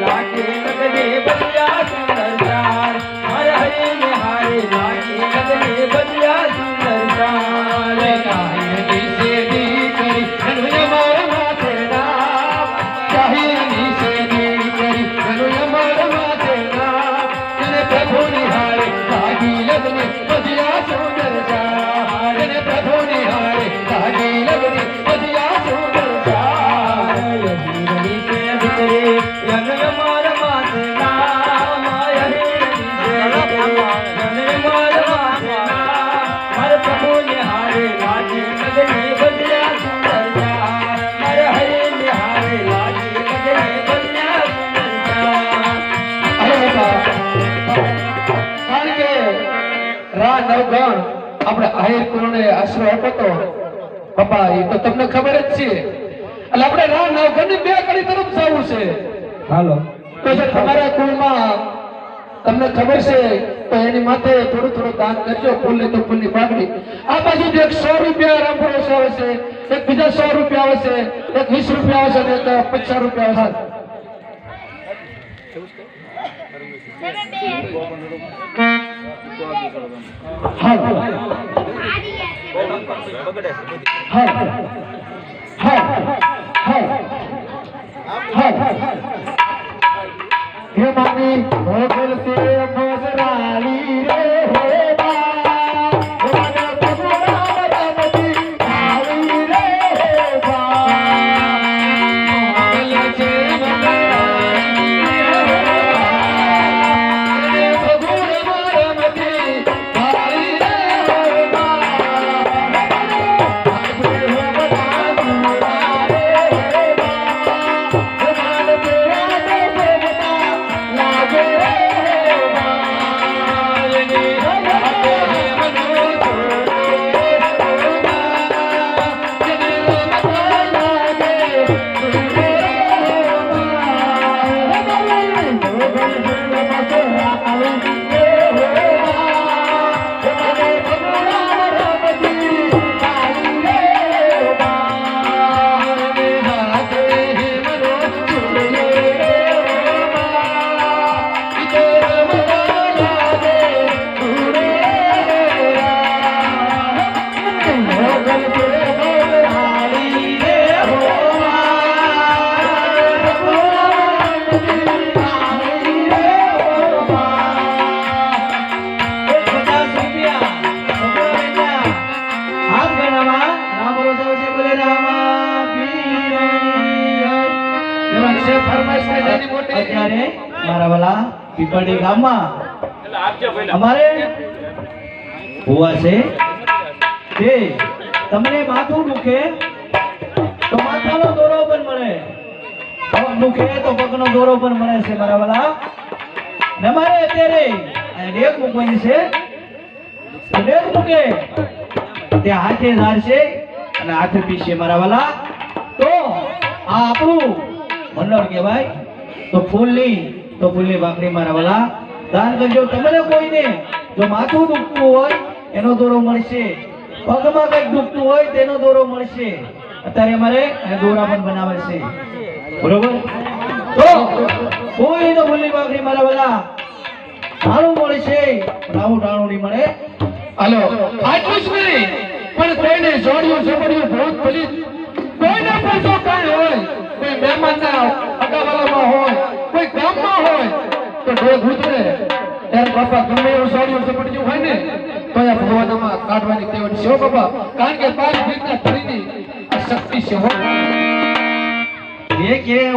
lucky. રા નવગણ આપણે આહિર કુળને આશરો આપ્યો તો. બાપા એ તો તમને ખબર જ છે. એટલે આપણે રા નવગણની બે કડી તરફ જવું છે. હાલો. તો જે તમારા કુળમાં તમને ખબર છે તો એની માથે થોડું થોડું દાન કરજો ફૂલની તો ફૂલની પાકડી. આ બાજુ એક સો રૂપિયા રામપુરોસ આવશે છે એક બીજા સો રૂપિયા આવશે એક વીસ રૂપિયા આવશે છે એક પચાસ રૂપિયા આવશે Thank હા. હે માની ભોગલ સે ભોજરાલી રે પીપળી ગામમાં અમારે ભુવા છે. તે તમને માથું દુખે તો માથાનો દોરો પણ મળે. પગ દુખે તો પગનો દોરો પણ મળે છે મારા વાલા. ને મારે અત્યારે ડેક મૂકવાની છે. ડેક મૂકે. તે હાથે ધારશે અને હાથે પીશે મારા વાલા. તો આ આપણું મંડળ કહેવાય. તો ફૂલની તો ફૂલની ભાખરી મારા વાલા. દાન કરજો તમને કોઈને. જો માથું દુખતું હોય, એનો દોરો મળશે. પગમાં કંઈક દુખતું હોય, તેનો દોરો મળશે. અત્યારે અમારે દોરા પણ બનાવે છે. બરોબર? તો કોઈ તો ફૂલની ભાખરી મારા વાલા. ટાણું મળશે. આવું ટાણું નહીં મળે. હાલો. આટલું જ નહીં, પણ કોઈને જોડ્યું જોડ્યું ભૂત ભલી કોઈને પણ જો કાંઈ હોય, કોઈ મહેમાનના અગાવાલામાં હોય ત્યારે બાપા ગમે એવું જોડ્યું ઝપડ્યું હોય ને, તો કાઢવાની ટેવ છે. બાપા, કારણ કે પાંચ ભીતના ધણીની આ શક્તિ છે, હો. के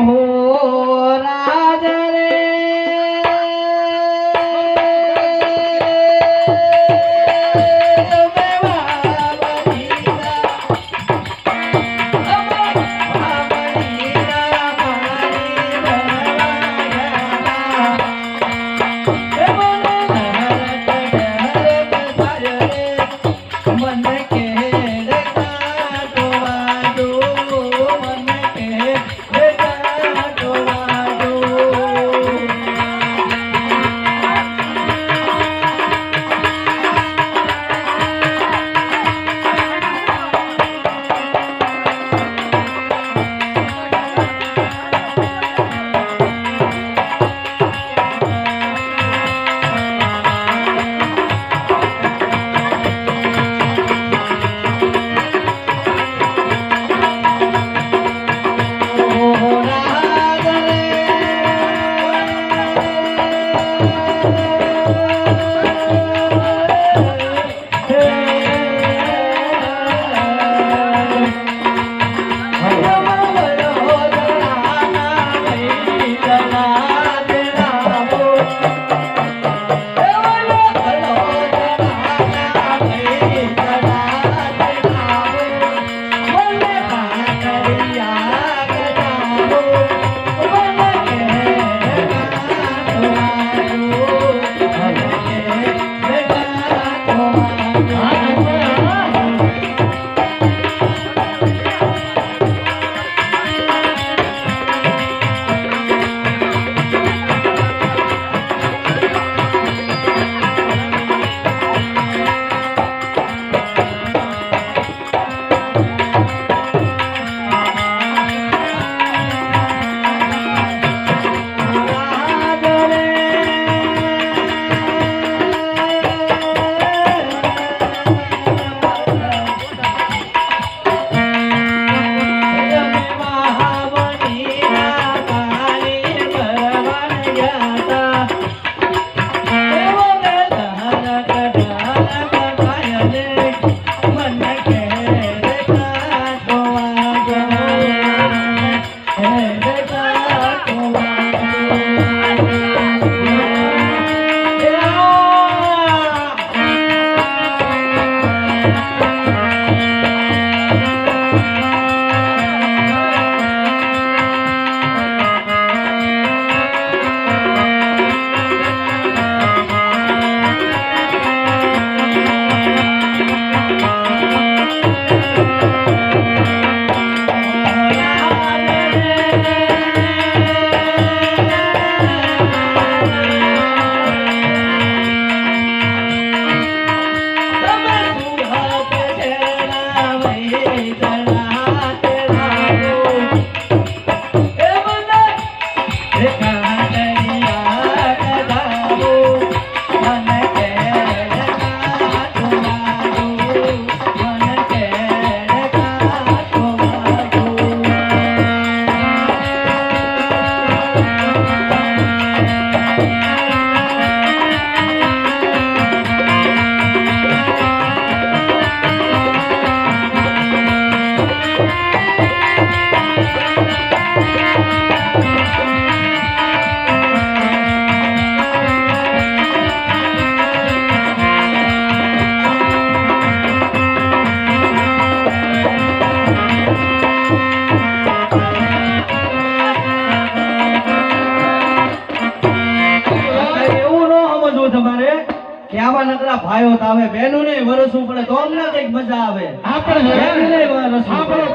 નકરા ભાઈઓ આવે બહેનો ને વરસવું પડે તો અમને કંઈક મજા આવે. આપણે બહેનોને વરસવું આપણો.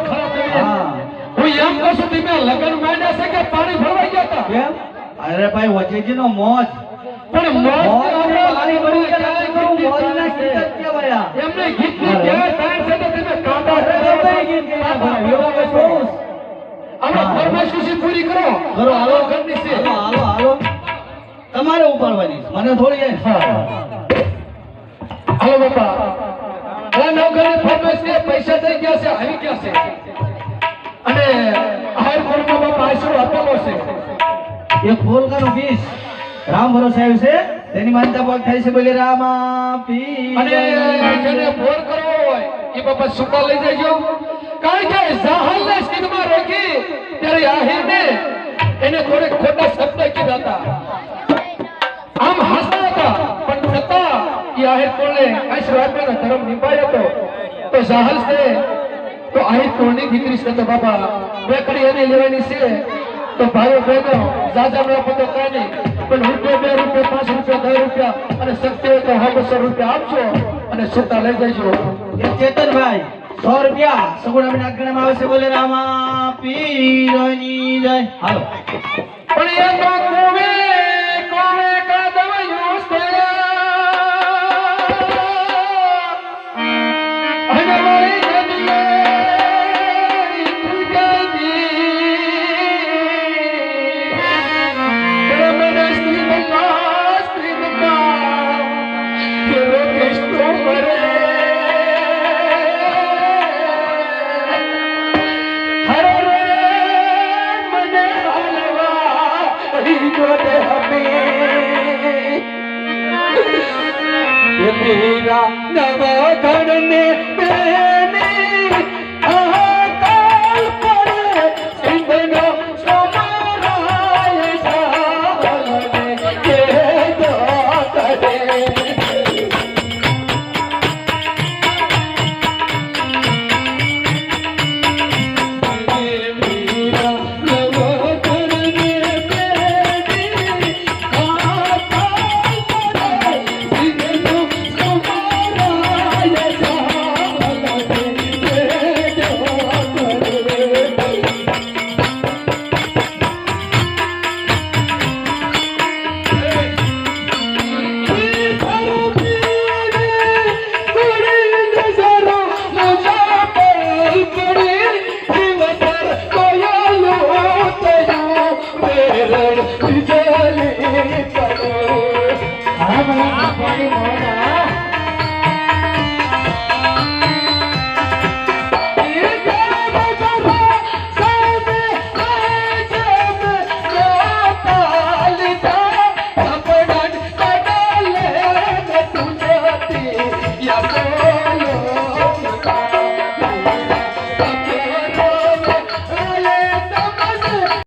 હું. એમ કહું છું તમે લગન માંડ્યા છે કે પાણી ભરવા ગયા હતા? કેમ? અરે ભાઈ વચેજી નો મોજ. પણ મોજ મોજ ને આપણે મારી બળી કે મોજના છે. ગીત કહેવાય. એમને ગીતની ક્યારે તાણ છે તો તમે કાંટા એ ગીત કહેવાય એવું કે શું? આપણે ફરમાઈશી પૂરી કરો? કરો હાલો ઘરની છે. હાલો હાલો તમારે ઉપાડવાની મને થોડી જાય હાલો બાપા. આ નવઘરની ફરમાઈશ છે પૈસા થઈ ગયા છે આવી ગયા છે. અને હાર કોર્ટમાં બાપા આશરો આપવાનો છે. એક ફોલકાનો પીસ રામ ભરોસે આવ્યું છે. તેની માનતા પાક થાય છે બોલે રામા પી અને જેને ફોન કરવો હોય એ બાપા સુકા લઈ જજો. કારણ કે જાહલને સિંધમાં રોકી ત્યારે આહિરને એને થોડે ખોટા શબ્દ કીધા હતા. આમ હસતા છતાં એ આહિર કોણે ધર્મ નિભાયો હતો. તો જાહલ છે તો આહિર કોણની દીકરી છે તો બાપા બેકડી એને લેવાની છે. તો ભાઈઓ બહેનો જાજા નો પતો કઈ નહીં પણ રૂપિયા બે રૂપિયા પાંચ રૂપિયા દસ રૂપિયા અને શક્તિ હોય તો હા બસો રૂપિયા આપજો અને સુતા લઈ જજો. ચેતનભાઈ સો રૂપિયા. સગુણાબેન આગળમાં આવે છે બોલે રામા પીરની જય. હાલો. પણ એ તો કોવે કોવે કા છે नवोधर में